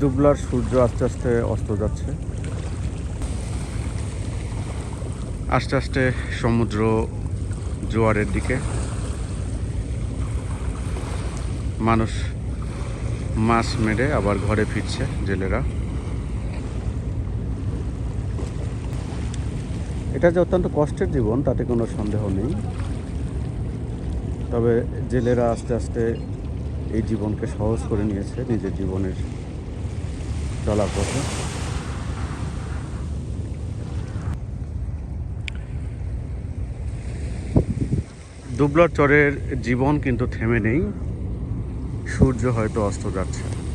দুবলার সূর্য আস্তে আস্তে অস্ত যাচ্ছে। আস্তে আস্তে সমুদ্র জোয়ারের দিকে। মানুষ মাছ মেরে আবার ঘরে ফিরছে জেলেরা। এটা যে অত্যন্ত কষ্টের জীবন, তাতে কোনো সন্দেহ নেই। তবে জেলেরা আস্তে আস্তে এই জীবনকে সহজ করে নিয়েছে, নিজের জীবনের চলার পথে দুবলার চরের জীবন কিন্তু থেমে নেই। সূর্য হয়তো অস্ত যাচ্ছে।